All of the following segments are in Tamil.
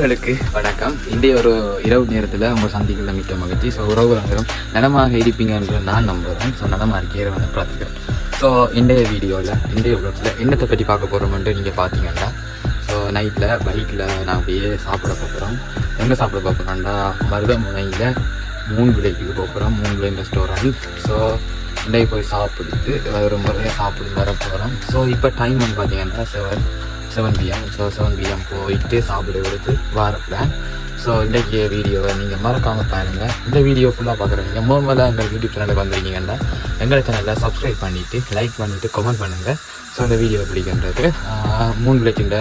உறவுகளுக்கு. வணக்கம். இன்றைய ஒரு இரவு நேரத்தில் உங்கள் சந்திக்கல மிக்க மகிழ்ச்சி. ஸோ உறவு நேரம் நலமாக இருப்பீங்கன்ற நான் நம்புகிறேன் ஸோ நலமாக இருக்கிற வந்து பிரார்த்திக்கிறேன். ஸோ இன்றைய வீடியோவில் இன்றைய உலகத்தில் என்னத்தை பற்றி பார்க்க போகிறோம்ன்ட்டு நீங்கள் பார்த்தீங்கன்னா ஸோ நைட்டில் பைக்கில் நான் அப்படியே சாப்பிட போகிறோம் எங்கே சாப்பிட போகிறோம்டா மருதமுனையில் மூணு விலைக்கு போகிறோம் மூணு விலை ரெஸ்டாரண்ட் ஸோ இன்றைக்கு போய் சாப்பிடுட்டு ஒரு முறையாக சாப்பிட்டு வர போகிறோம் ஸோ இப்போ டைம் வந்து பார்த்தீங்கன்னா seven seven PM so seven PM போயிட்டு சாப்பிட எடுத்து பிளான் ஸோ இன்றைக்கு வீடியோவை நீங்கள் மறக்காமல் பாருங்கள் இந்த வீடியோ ஃபுல்லாக பார்க்குறீங்க முதல்ல எங்கள் யூடியூப் சேனலுக்கு வந்திருக்கீங்கன்னா எங்கள் சேனலை சப்ஸ்கிரைப் பண்ணிவிட்டு லைக் பண்ணிவிட்டு கமெண்ட் பண்ணுங்கள் ஸோ இந்த வீடியோ பிடிக்கின்றது மூணு விளக்கின்ற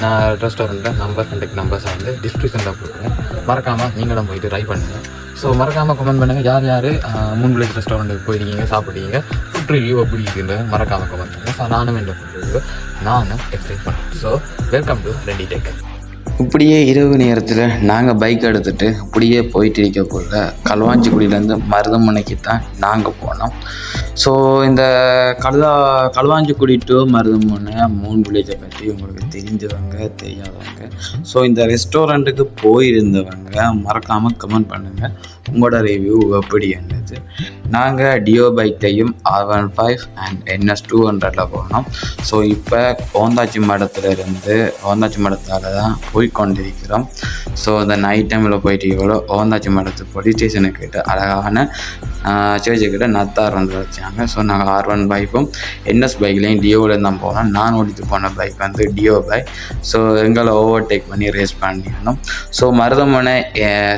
நான் ரெஸ்டாரண்ட்டில் நம்பர் கண்டக்ட் நம்பர்ஸை வந்து டிஸ்கிரிப்ஷனில் போடுறேன் மறக்காமல் நீங்களும் போயிட்டு ட்ரை பண்ணுங்கள் ஸோ மறக்காமல் கமெண்ட் பண்ணுங்கள் யார் யார் மூணு விளக்கு ரெஸ்டாரண்ட்டுக்கு போயிருக்கீங்க சாப்பிட்டீங்க ஃபுட் ரிவ்யூ எப்படி இருக்குன்னு மறக்காமல் கமெண்ட் பண்ணுங்கள் ஸோ நானும் என்ன பண்ணுறது நானும் எக்ஸ்பிளைன் பண்ணுறேன் so welcome to ready take இப்படியே இரவு நேரத்தில் நாங்கள் பைக் எடுத்துகிட்டு இப்படியே போயிட்டு இருக்கக்குள்ள களுவாஞ்சிக்குடியிலேருந்து மருதமனைக்கு தான் நாங்கள் போனோம். ஸோ இந்த கழுதா களுவாஞ்சிக்குடி டு மருதமனை மூணு வில்லேஜை பற்றி உங்களுக்கு தெரிஞ்சவங்க தெரியாதவங்க. ஸோ இந்த ரெஸ்டாரண்ட்டுக்கு போயிருந்தவங்க மறக்காமல் கமெண்ட் பண்ணுங்கள் உங்களோட ரிவ்யூ எப்படி இருந்துச்சு. நாங்கள் Dio பைக்கையும் R one five and NS two ஹண்ட்ரடில் போனோம். ஸோ இப்போ ஓந்தாச்சி மடத்துலேருந்து ஓந்தாச்சி மடத்தால் தான் போய் கொண்டிருக்கிறோம் ஸோ அந்த நைட் டைமில் போயிட்டு இவ்வளோ ஓந்தாச்சி மடத்து போலீஸ் ஸ்டேஷனுக்கு அழகான சேர்ச்சு கிட்ட நத்தார் வந்து வச்சாங்க. ஸோ நாங்கள் ஆர் ஒன் பைக்கும் என்எஸ் பைக்லேயும் டியோவில் தான் போனோம். நான் ஓடிட்டு போன பைக் வந்து டியோ பைக் ஸோ எங்களை ஓவர்டேக் பண்ணி ரேஸ் பண்ணியிருந்தோம் ஸோ மருதமனை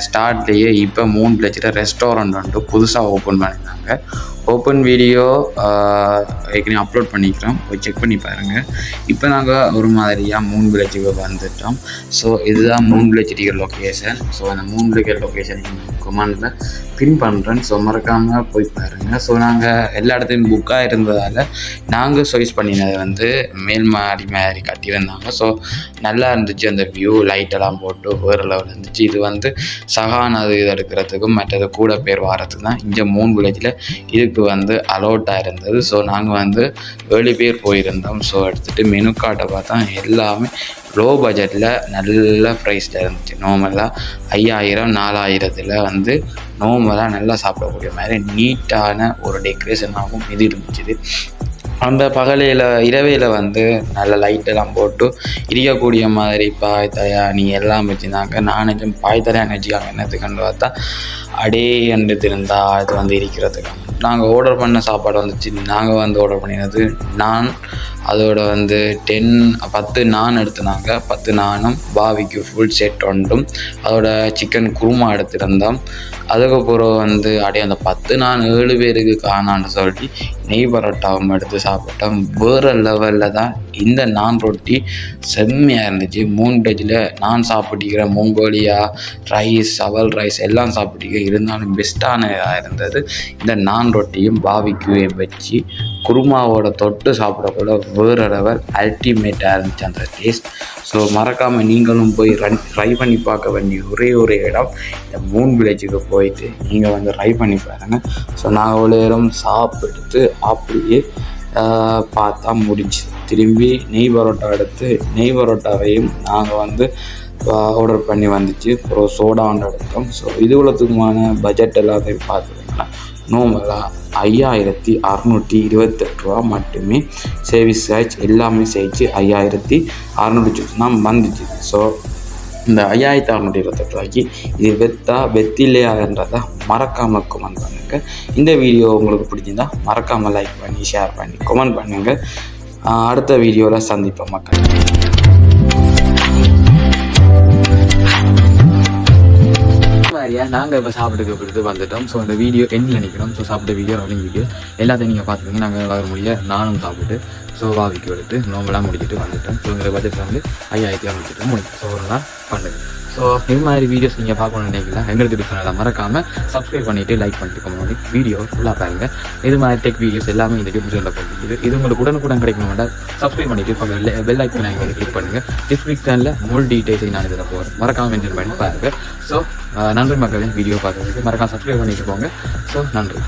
ஸ்டார்ட்லேயே இப்போ மூணு லட்சத்தில் ரெஸ்டாரண்ட் உண்டு புதுசாக ஓப்பன் பண்ணியிருந்தாங்க ஓப்பன் வீடியோ ஏற்கனவே அப்லோட் பண்ணிக்கிறோம் போய் செக் பண்ணி பாருங்கள் இப்போ நாங்கள் ஒரு மாதிரியாக மூணு வில்லேஜுக்கு வந்துட்டோம். ஸோ இதுதான் மூணு வில்லேஜ் இருக்கிற லொக்கேஷன் ஸோ அந்த மூணு வில்லேஜ் லொக்கேஷன் கமாண்டில் பின் பண்ணுறேன் ஸோ மறக்காமல் போய் பாருங்கள் ஸோ நாங்கள் எல்லா இடத்துலையும் புக்காக இருந்ததால் நாங்கள் சாய்ஸ் பண்ணினது வந்து மேல் மாடி மாதிரி கட்டியிருந்தாங்க ஸோ நல்லா இருந்துச்சு அந்த வியூ லைட்டெல்லாம் போட்டு வேறு லெவல் இருந்துச்சு. இது வந்து சகானது இது எடுக்கிறதுக்கும் மற்றது கூட பேர் வாரத்துக்கு தான். இங்கே மூணு வில்லேஜில் இதுக்கு வந்து அலோட்டாக இருந்தது. ஸோ நாங்கள் வந்து ஏழு பேர் போயிருந்தோம். ஸோ எடுத்துகிட்டு மெனு கார்டை பார்த்தா எல்லாமே லோ பட்ஜெட்டில் நல்ல ப்ரைஸில் இருந்துச்சு. நார்மலாக ஐயாயிரம் நாலாயிரத்தில் வந்து நார்மலாக நல்லா சாப்பிடக்கூடிய மாதிரி நீட்டான ஒரு டெக்கரேஷனாகவும் இது இருந்துச்சு. அந்த பகலையில் இரவையில் வந்து நல்ல லைட்டெல்லாம் போட்டு இருக்கக்கூடிய மாதிரி பாய் தயானி எல்லாம் வச்சுருந்தாங்க. நானும் பாய் தயானி வச்சுக்காங்க என்னத்துக்குன்னு பார்த்தா அடே என்று திருந்தா அது வந்து இருக்கிறதுக்கு நாங்கள் ஆர்டர் பண்ண சாப்பாடு வந்துச்சு. நாங்கள் வந்து ஆர்டர் பண்ணினது நான் அதோட வந்து டென் பத்து நான் எடுத்துனாங்க. பத்து நானும் பாவிக்கு ஃபுல் செட் ஒன்றும் அதோட சிக்கன் குருமா எடுத்திருந்தோம். அதுக்கப்புறம் வந்து அப்படியே அந்த பத்து நான் ஏழு பேருக்கு காணான்னு சொல்லி நெய் பரோட்டாவும் எடுத்து சாப்பிட்டோம். வேறு லெவலில் தான் இந்த நான் ரொட்டி செம்மையாக இருந்துச்சு. மூணு டஜில் நான் சாப்பிட்டிக்கிற மோங்கோலியா ரைஸ் அவல் ரைஸ் எல்லாம் சாப்பிட்டிக்க இருந்தாலும் பெஸ்ட்டானதாக இருந்தது. இந்த நான் ரொட்டியும் பாவிக்குவையும் வச்சு குருமாவோட தொட்டு சாப்பிடக்குள்ள வேறு லெவல் அல்டிமேட்டாக இருந்துச்சு அந்த டேஸ்ட் ஸோ மறக்காமல் நீங்களும் போய் ரன் ட்ரை பண்ணி பார்க்க வேண்டிய ஒரே ஒரு இடம் இந்த மூன் வில்லேஜுக்கு போயிட்டு நீங்கள் வந்து ட்ரை பண்ணி பாருங்கள் ஸோ நாங்கள் அவ்வளோ நேரம் சாப்பிட்டு அப்படியே பார்த்தா முடிஞ்சு. திரும்பி நெய் பரோட்டா எடுத்து நெய் பரோட்டாவையும் நாங்கள் வந்து ஆர்டர் பண்ணி வந்துச்சு. அப்புறம் சோடா ஒன்று எடுத்தோம். ஸோ இது உள்ளத்துக்குமான பட்ஜெட் எல்லாத்தையும் பார்த்துக்கிங்களா நார்மலாக ஐயாயிரத்தி அறநூற்றி இருபத்தெட்டு ரூபா மட்டுமே சர்வீஸ் சார்ஜ் எல்லாமே சேர்த்து ஐயாயிரத்தி அறநூற்றி தான் வந்துச்சு. ஸோ இந்த ஐயாயிரத்தி அறநூற்றி இருபத்தெட்டு ரூபாய்க்கு இது வெத்தா வெத்தில்லையான்றதை மறக்காமல் கமெண்ட் பண்ணுங்கள் இந்த வீடியோ உங்களுக்கு பிடிச்சிருந்தா மறக்காமல் லைக் பண்ணி ஷேர் பண்ணி கமெண்ட் பண்ணுங்கள் அடுத்த வீடியோவில் சந்திப்போம் மக்கள். மாதிரியா நாங்கள் இப்போ சாப்பிட்டு கொடுத்து வந்துட்டோம் ஸோ அந்த வீடியோ எண்டில் நிற்கிறோம் ஸோ சாப்பிட்ட வீடியோ ரோலிங் வீடியோ எல்லாத்தையும் நீங்கள் பார்த்துருங்க நாங்கள் வர முடிய நானும் சாப்பிட்டு ஸோ வாவிக்கு எடுத்து நோம்பெல்லாம் முடிச்சுட்டு வந்துட்டோம் ஸோ இந்த பட்ஜெட் வந்து ஐயாயிரத்தி அறுநூற்றி முடிச்சு ஸோ ஒரு நாள் பண்ணுது ஸோ இது மாதிரி வீடியோஸ் நீங்கள் பார்க்கணும்னு நினைக்கலாம் எங்களுக்கு சேனலை மறக்காமல் சப்ஸ்கிரைப் பண்ணிவிட்டு லைக் பண்ணிட்டு கமெண்ட் வீடியோ ஃபுல்லாக பாருங்க. இது மாதிரி டெக் வீடியோஸ் எல்லாமே இந்த யூடியூப் சேனலில் போட்டுருக்குது இது உங்களுக்கு உடனுக்குடன் கிடைக்கணும் சப்ஸ்கிரைப் பண்ணிவிட்டு பெல் ஐக்கன் நீங்கள் கிளிக் பண்ணுங்கள் டிஸ்கிரிப்ஷனில் முழு டீட்டெயில்ஸை நான் இதில் போகிறேன் மறக்காமல் மென்ஷன் பண்ணி பாருங்கள் ஸோ நன்றி மக்களே. வீடியோ பார்க்குறதுக்கு மறக்காம சப்ஸ்கிரைப் பண்ணிட்டு போங்க. ஸோ நன்றி.